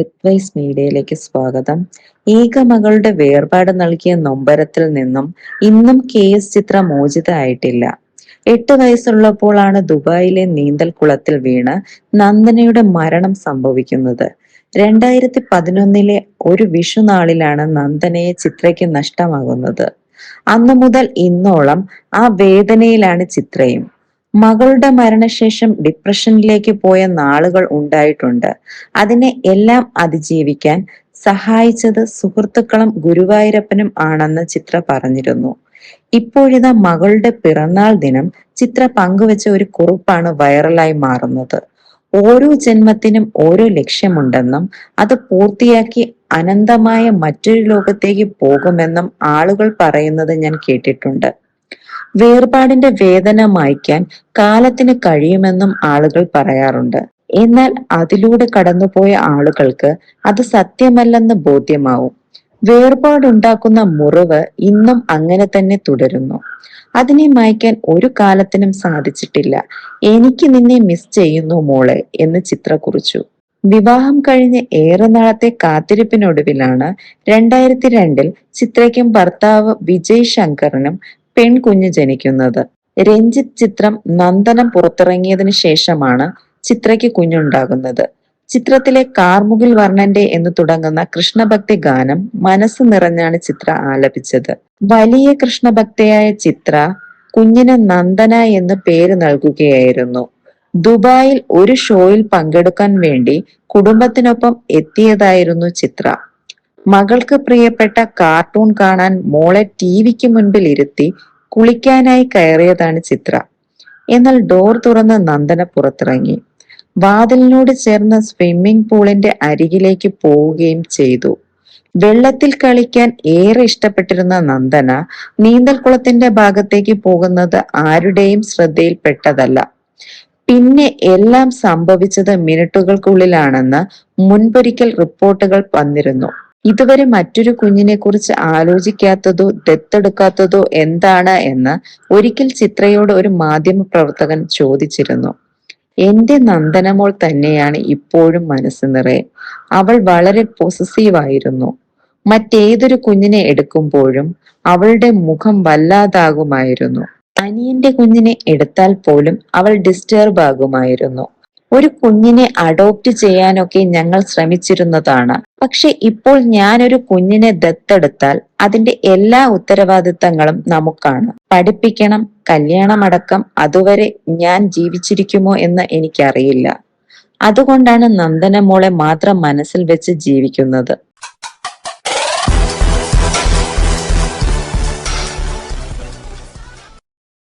എഡ്വൈസ് മീഡിയയിലേക്ക് സ്വാഗതം. ഏകമകളുടെ വേർപാട് നൽകിയ നൊമ്പരത്തിൽ നിന്നും ഇന്നും കെ എസ് ചിത്ര മോചിതയായിട്ടില്ല എട്ട് വയസ്സുള്ളപ്പോഴാണ് ദുബായിലെ നീന്തൽ കുളത്തിൽ വീണ് നന്ദനയുടെ മരണം സംഭവിക്കുന്നത്. രണ്ടായിരത്തി പതിനൊന്നിലെ ഒരു വിഷുനാളിലാണ് നന്ദനയെ ചിത്രയ്ക്ക് നഷ്ടമാകുന്നത്. അന്നു മുതൽ ഇന്നോളം ആ വേദനയിലാണ് ചിത്രയും. മകളുടെ മരണശേഷം ഡിപ്രഷനിലേക്ക് പോയ നാളുകൾ ഉണ്ടായിട്ടുണ്ട്. അതിനെ എല്ലാം അതിജീവിക്കാൻ സഹായിച്ചത് സുഹൃത്തുക്കളും ഗുരുവായൂരപ്പനും ആണെന്ന് ചിത്ര പറഞ്ഞിരുന്നു. ഇപ്പോഴിതാ മകളുടെ പിറന്നാൾ ദിനം ചിത്ര പങ്കുവെച്ച ഒരു കുറിപ്പാണ് വൈറലായി മാറുന്നത്. ഓരോ ജന്മത്തിനും ഓരോ ലക്ഷ്യമുണ്ടെന്നും അത് പൂർത്തിയാക്കി അനന്തമായ മറ്റൊരു ലോകത്തേക്ക് പോകുമെന്നും ആളുകൾ പറയുന്നത് ഞാൻ കേട്ടിട്ടുണ്ട്. വേർപാടിന്റെ വേദന മായ്ക്കാൻ കാലത്തിന് കഴിയുമെന്നും ആളുകൾ പറയാറുണ്ട്. എന്നാൽ അതിലൂടെ കടന്നുപോയ ആളുകൾക്ക് അത് സത്യമല്ലെന്ന് ബോധ്യമാവും. വേർപാടുണ്ടാക്കുന്ന മുറിവ് ഇന്നും അങ്ങനെ തന്നെ തുടരുന്നു. അതിനെ മായ്ക്കാൻ ഒരു കാലത്തിനും സാധിച്ചിട്ടില്ല. എനിക്ക് നിന്നെ മിസ് ചെയ്യുന്നു മോളെ എന്ന് ചിത്ര കുറിച്ചു വിവാഹം കഴിഞ്ഞ് ഏറെ നാളത്തെ കാത്തിരിപ്പിനൊടുവിലാണ് രണ്ടായിരത്തി രണ്ടിൽ ചിത്രയ്ക്കും ഭർത്താവ് വിജയ് ശങ്കറിനും പെൺകുഞ്ഞ് ജനിക്കുന്നത്. രഞ്ജിത്ത് ചിത്രം നന്ദനം പുറത്തിറങ്ങിയതിനു ശേഷമാണ് ചിത്രയ്ക്ക് കുഞ്ഞുണ്ടാകുന്നത്. ചിത്രത്തിലെ കാർമുകിൽ വർണന്റെ എന്ന് തുടങ്ങുന്ന കൃഷ്ണഭക്തി ഗാനം മനസ്സ് നിറഞ്ഞാണ് ചിത്ര ആലപിച്ചത്. വലിയ കൃഷ്ണഭക്തയായ ചിത്ര കുഞ്ഞിന് നന്ദന എന്ന് പേര് നൽകുകയായിരുന്നു. ദുബായിൽ ഒരു ഷോയിൽ പങ്കെടുക്കാൻ വേണ്ടി കുടുംബത്തിനൊപ്പം എത്തിയതായിരുന്നു ചിത്ര. മകൾക്ക് പ്രിയപ്പെട്ട കാർട്ടൂൺ കാണാൻ മോളെ ടി വിക്ക് മുൻപിൽ ഇരുത്തി കുളിക്കാനായി കയറിയതാണ് ചിത്ര. എന്നാൽ ഡോർ തുറന്ന് നന്ദന പുറത്തിറങ്ങി. വാതിലിനോട് ചേർന്ന സ്വിമ്മിംഗ് പൂളിന്റെ അരികിലേക്ക് പോവുകയും ചെയ്തു. വെള്ളത്തിൽ കളിക്കാൻ ഏറെ ഇഷ്ടപ്പെട്ടിരുന്ന നന്ദന നീന്തൽക്കുളത്തിന്റെ ഭാഗത്തേക്ക് പോകുന്നത് ആരുടെയും ശ്രദ്ധയിൽപ്പെട്ടതല്ല. പിന്നെ എല്ലാം സംഭവിച്ചത് മിനിറ്റുകൾക്കുള്ളിലാണെന്ന് മുൻപൊരിക്കൽ റിപ്പോർട്ടുകൾ വന്നിരുന്നു. ഇതുവരെ മറ്റൊരു കുഞ്ഞിനെ കുറിച്ച് ആലോചിക്കാത്തതോ ദത്തെടുക്കാത്തതോ എന്താണ് എന്ന് ഒരിക്കൽ ചിത്രയോട് ഒരു മാധ്യമ പ്രവർത്തകൻ ചോദിച്ചിരുന്നു. എന്റെ നന്ദനമോൾ തന്നെയാണ് ഇപ്പോഴും മനസ്സ് നിറയെ. അവൾ വളരെ പോസസീവ് ആയിരുന്നു. മറ്റേതൊരു കുഞ്ഞിനെ എടുക്കുമ്പോഴും അവളുടെ മുഖം വല്ലാതാകുമായിരുന്നു. അനിയന്റെ കുഞ്ഞിനെ എടുത്താൽ പോലും അവൾ ഡിസ്റ്റർബ് ആകുമായിരുന്നു. ഒരു കുഞ്ഞിനെ അഡോപ്റ്റ് ചെയ്യാനൊക്കെ ഞങ്ങൾ ശ്രമിച്ചിരുന്നതാണ്. പക്ഷെ ഇപ്പോൾ ഞാനൊരു കുഞ്ഞിനെ ദത്തെടുത്താൽ അതിന്റെ എല്ലാ ഉത്തരവാദിത്തങ്ങളും നമുക്കാണ്. പഠിപ്പിക്കണം കല്യാണമടക്കം അതുവരെ ഞാൻ ജീവിച്ചിരിക്കുമോ എന്ന് എനിക്കറിയില്ല. അതുകൊണ്ടാണ് നന്ദന മോളെ മാത്രം മനസ്സിൽ വെച്ച് ജീവിക്കുന്നത്.